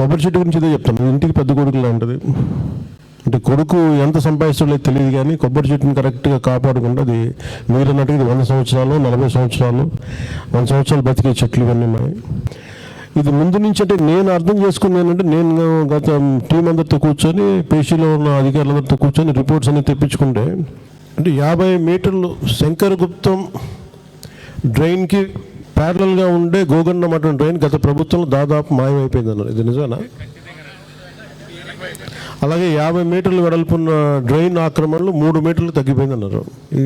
కొబ్బరి చెట్టు గురించి ఇదే చెప్తాను. ఇంటికి పెద్ద కొడుకులా ఉంటుంది. అంటే కొడుకు ఎంత సంపాదిస్తాడో తెలియదు కానీ కొబ్బరి చెట్టుని కరెక్ట్గా కాపాడకుండా అది మీరు ఇది వంద సంవత్సరాలు నలభై సంవత్సరాలు వంద సంవత్సరాలు బతికే చెట్లు ఇవన్నీ ఉన్నాయి. ఇది ముందు నుంచి అంటే నేను అర్థం చేసుకుంది ఏంటంటే నేను గత టీం అందరితో కూర్చొని పేషీలో ఉన్న అధికారులందరితో కూర్చొని రిపోర్ట్స్ అన్ని తెప్పించుకుంటే అంటే యాభై మీటర్లు శంకరగుప్తం డ్రైన్కి ప్యారలల్గా ఉండే గోగన్న మటన్ డ్రైన్ గత ప్రభుత్వంలో దాదాపు మాయమైపోయింది అన్నారు. ఇది నిజమేనా? అలాగే యాభై మీటర్లు వెడల్పున్న డ్రైన్ ఆక్రమణలు మూడు మీటర్లు తగ్గిపోయింది అన్నారు. ఈ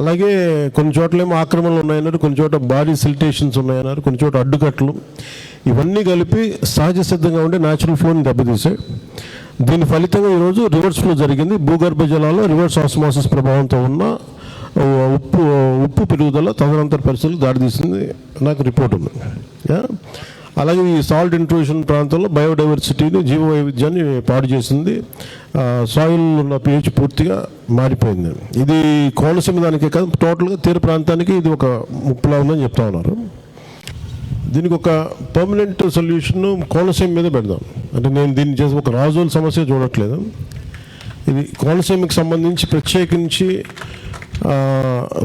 అలాగే కొన్ని చోట్లేమో ఆక్రమణలు ఉన్నాయన్నారు కొన్ని చోట బాడీ సిల్టేషన్స్ ఉన్నాయన్నారు కొన్ని చోట అడ్డుకట్లు ఇవన్నీ కలిపి సహజ సిద్ధంగా ఉండే న్యాచురల్ ఫ్లోని దెబ్బతీసాయి దీని ఫలితంగా ఈరోజు రివర్స్ ఫ్లో జరిగింది. భూగర్భ జలాల్లో రివర్స్ ఆస్మాసిస్ ప్రభావంతో ఉన్న ఉప్పు ఉప్పు పెరుగుదల తదనంతర పరిస్థితులు దారితీసింది నాకు రిపోర్ట్ ఉంది. అలాగే ఈ సాల్ట్ ఇంట్రూషన్ ప్రాంతంలో బయోడైవర్సిటీని జీవ వైవిధ్యాన్ని పాడు చేసింది సాయిల్ ఉన్న పిహెచ్ పూర్తిగా మారిపోయింది. ఇది కోనసీమ దానికే కాదు టోటల్గా తీర ప్రాంతానికి ఇది ఒక ముప్పులా ఉందని చెప్తా ఉన్నారు. దీనికి ఒక పర్మనెంట్ సొల్యూషన్ కోనసీమ మీద పెడదాం. అంటే నేను దీన్ని చేసి ఒక రాజుల సమస్య చూడట్లేదు. ఇది కోనసీమకి సంబంధించి ప్రత్యేకించి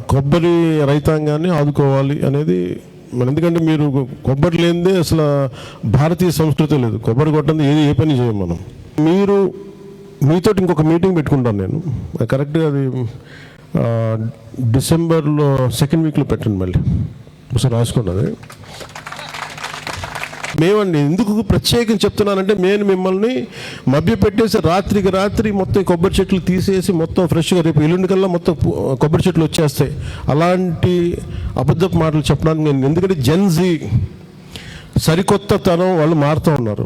కొబ్బరి రైతాంగాన్ని ఆదుకోవాలి అనేది మరి ఎందుకంటే మీరు కొబ్బరి లేనిదే అసలు భారతీయ సంస్కృతి లేదు. కొబ్బరి కొట్టంది ఏది ఏ పని చేయం మనం? మీరు మీతో ఇంకొక మీటింగ్ పెట్టుకుంటాను నేను. కరెక్ట్గా అది డిసెంబర్లో సెకండ్ వీక్లో పెట్టండి మళ్ళీ. ఒకసారి రాసుకున్నది మేమండి ఎందుకు ప్రత్యేకంగా చెప్తున్నానంటే నేను మిమ్మల్ని మభ్య పెట్టేసి రాత్రికి రాత్రి మొత్తం కొబ్బరి చెట్లు తీసేసి మొత్తం ఫ్రెష్గా రేపు ఎల్లుండి కల్లా మొత్తం కొబ్బరి చెట్లు వచ్చేస్తాయి. అలాంటి అబద్ధపు మాటలు చెప్పడానికి నేను ఎందుకంటే జెన్జీ సరికొత్త తరం వాళ్ళు మారుతూ ఉన్నారు.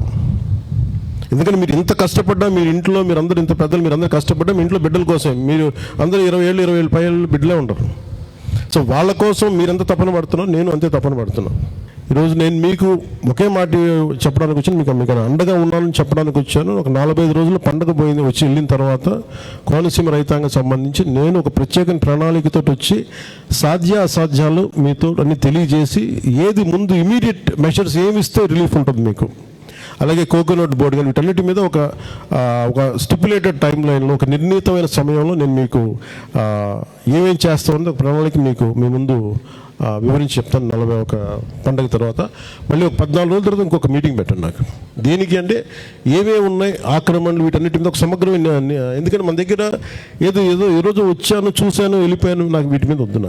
ఎందుకంటే మీరు ఇంత కష్టపడ్డా మీరు ఇంట్లో మీరు అందరూ ఇంత పెద్దలు మీరు అందరూ కష్టపడ్డా మీ ఇంట్లో బిడ్డల కోసం మీరు అందరూ ఇరవై ఏళ్ళు ఇరవై ఏళ్ళు పై ఏళ్ళు బిడ్డలే ఉండరు. సో వాళ్ళ కోసం మీరెంత తపన పడుతున్నారో నేను అంతే తపన పడుతున్నాను. ఈరోజు నేను మీకు ఒకే మాట చెప్పడానికి వచ్చాను మీకు మీకు అండగా ఉన్నానని చెప్పడానికి వచ్చాను. ఒక నలభై ఐదు రోజులు పండగ పోయింది వచ్చి వెళ్ళిన తర్వాత కోనసీమ రైతాంగం సంబంధించి నేను ఒక ప్రత్యేక ప్రణాళికతో వచ్చి సాధ్య అసాధ్యాలు మీతో అన్ని తెలియజేసి ఏది ముందు ఇమీడియట్ మెషర్స్ ఏమి ఇస్తే రిలీఫ్ ఉంటుంది మీకు. అలాగే కోకోనట్ బోర్డు కానీ వీటన్నిటి మీద ఒక ఒక స్టిపులేటెడ్ టైం లైన్లో ఒక నిర్ణీతమైన సమయంలో నేను మీకు ఏమేం చేస్తామని ఒక ప్రణాళిక మీకు మీ ముందు వివరించి చెప్తాను నలభై ఒక పండగ తర్వాత. మళ్ళీ ఒక పద్నాలుగు రోజుల తర్వాత ఇంకొక మీటింగ్ పెట్టండి నాకు. దేనికి అంటే ఏమేమి ఉన్నాయి ఆక్రమణలు వీటన్నిటి మీద ఒక సమగ్రమైన ఎందుకంటే మన దగ్గర ఏదో ఏదో ఈరోజు వచ్చాను చూశాను వెళ్ళిపోయాను నాకు వీటి మీద వద్దు